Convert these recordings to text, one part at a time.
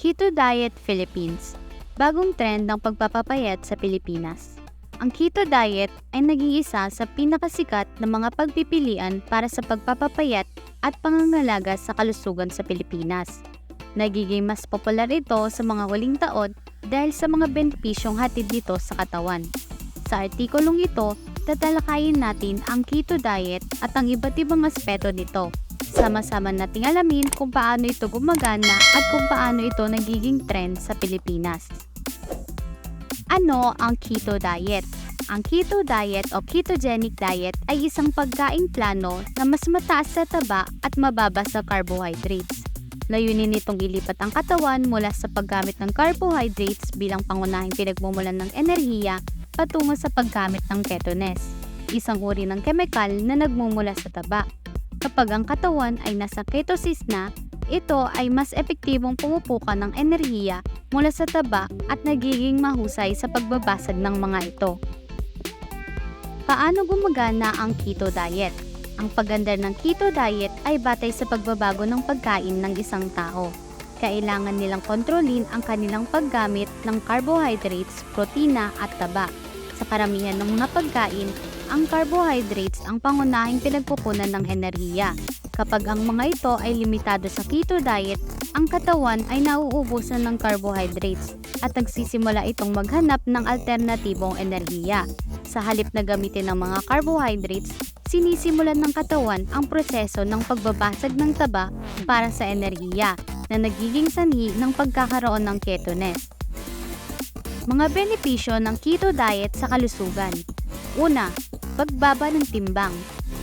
Keto Diet Philippines Bagong trend ng pagpapapayat sa Pilipinas. Ang keto diet ay naging isa sa pinakasikat na mga pagpipilian para sa pagpapapayat at pangangalaga sa kalusugan sa Pilipinas. Nagiging mas popular ito sa mga huling taon dahil sa mga benepisyong hatid nito sa katawan. Sa artikulong ito, tatalakayin natin ang keto diet at ang iba't ibang aspeto nito. Sama-sama nating alamin kung paano ito gumagana at kung paano ito nagiging trend sa Pilipinas. Ano ang keto diet? Ang keto diet o ketogenic diet ay isang pagkaing plano na mas mataas sa taba at mababa sa carbohydrates. Layunin nitong ilipat ang katawan mula sa paggamit ng carbohydrates bilang pangunahing pinagmumulan ng enerhiya patungo sa paggamit ng ketones, isang uri ng kemikal na nagmumula sa taba. Kapag ang katawan ay nasa ketosis na, ito ay mas epektibong pumupuka ng enerhiya mula sa taba at nagiging mahusay sa pagbabasag ng mga ito. Paano gumagana ang keto diet? Ang pagandar ng keto diet ay batay sa pagbabago ng pagkain ng isang tao. Kailangan nilang kontrolin ang kanilang paggamit ng carbohydrates, protina at taba. Sa karamihan ng mga pagkain, ang carbohydrates ang pangunahing pinagkukunan ng enerhiya. Kapag ang mga ito ay limitado sa keto diet, ang katawan ay nauubusan ng carbohydrates at nagsisimula itong maghanap ng alternatibong enerhiya. Sa halip na gamitin ng mga carbohydrates, sinisimulan ng katawan ang proseso ng pagbabasag ng taba para sa enerhiya na nagiging sanhi ng pagkakaroon ng ketones. Mga benepisyo ng keto diet sa kalusugan. Una, pagbaba ng timbang.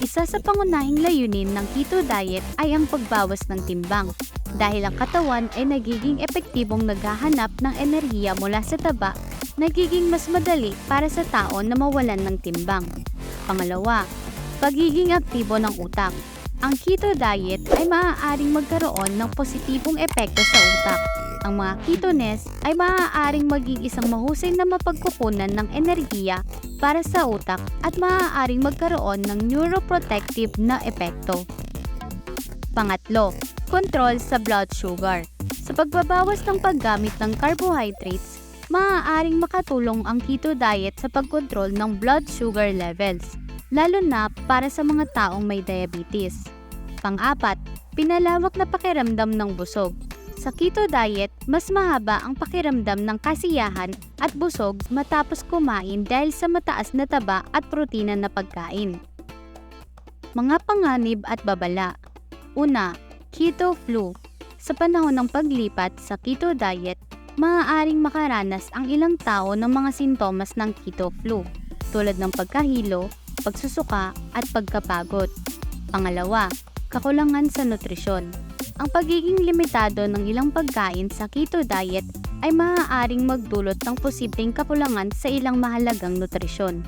Isa sa pangunahing layunin ng keto diet ay ang pagbawas ng timbang dahil ang katawan ay nagiging epektibong naghahanap ng enerhiya mula sa taba, nagiging mas madali para sa tao na mawalan ng timbang. Pangalawa, pagiging aktibo ng utak. Ang keto diet ay maaaring magkaroon ng positibong epekto sa utak. Ang mga ketones ay maaaring maging isang mahusay na mapagkukunan ng enerhiya para sa utak at maaaring magkaroon ng neuroprotective na epekto. Pangatlo, control sa blood sugar. Sa pagbabawas ng paggamit ng carbohydrates, maaaring makatulong ang keto diet sa pagkontrol ng blood sugar levels, lalo na para sa mga taong may diabetes. Pang-apat, pinalawak na pakiramdam ng busog. Sa keto diet, mas mahaba ang pakiramdam ng kasiyahan at busog matapos kumain dahil sa mataas na taba at protina na pagkain. Mga panganib at babala Una, keto flu. Sa panahon ng paglipat sa keto diet, maaaring makaranas ang ilang tao ng mga sintomas ng keto flu, tulad ng pagkahilo, pagsusuka, at pagkapagod. Pangalawa, kakulangan sa nutrisyon. Ang pagiging limitado ng ilang pagkain sa keto diet ay maaaring magdulot ng posibleng kakulangan sa ilang mahalagang nutrisyon.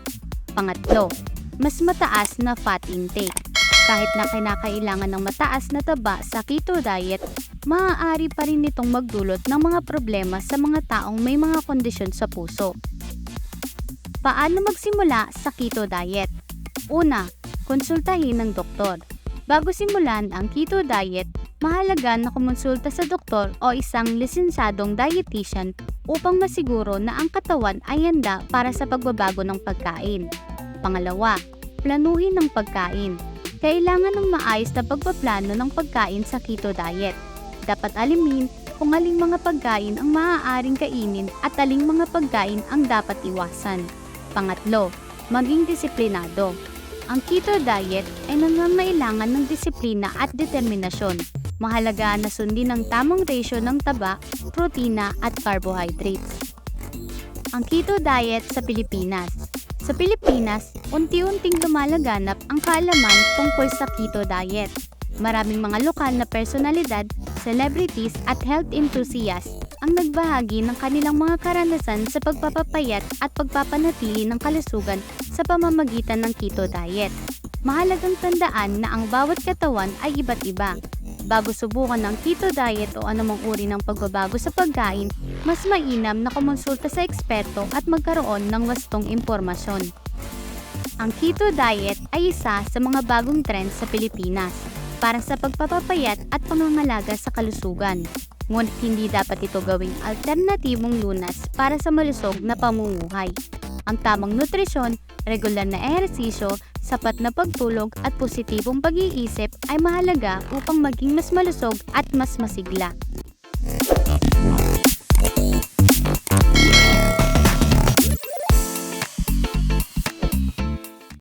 Pangatlo, mas mataas na fat intake. Kahit na kinakailangan ng mataas na taba sa keto diet, maaari pa rin itong magdulot ng mga problema sa mga taong may mga kondisyon sa puso. Paano magsimula sa keto diet? Una, konsultahin ng doktor. Bago simulan ang keto diet, mahalaga na kumonsulta sa doktor o isang lisensadong dietitian upang masiguro na ang katawan ay handa para sa pagbabago ng pagkain. Pangalawa, planuhin ng pagkain. Kailangan ng maayos na pagpaplano ng pagkain sa keto diet. Dapat alimin kung aling mga pagkain ang maaaring kainin at aling mga pagkain ang dapat iwasan. Pangatlo, maging disiplinado. Ang keto diet ay nangangailangan ng disiplina at determinasyon. Mahalaga na sundin ang tamang ratio ng taba, protina at carbohydrates. Ang keto diet sa Pilipinas sa Pilipinas, unti-unting lumalaganap ang kaalaman tungkol sa keto diet. Maraming mga lokal na personalidad, celebrities at health enthusiasts ang nagbahagi ng kanilang mga karanasan sa pagpapapayat at pagpapanatili ng kalusugan sa pamamagitan ng keto diet. Mahalagang tandaan na ang bawat katawan ay iba't iba. Bago subukan ng keto diet o anumang uri ng pagbabago sa pagkain, mas mainam na kumonsulta sa eksperto at magkaroon ng wastong impormasyon. Ang keto diet ay isa sa mga bagong trend sa Pilipinas para sa pagpapapayat at pangangalaga sa kalusugan. Ngunit hindi dapat ito gawing alternatibong lunas para sa malusog na pamumuhay. Ang tamang nutrisyon, regular na ehersisyo, sapat na pagtulog at positibong pag-iisip ay mahalaga upang maging mas malusog at mas masigla.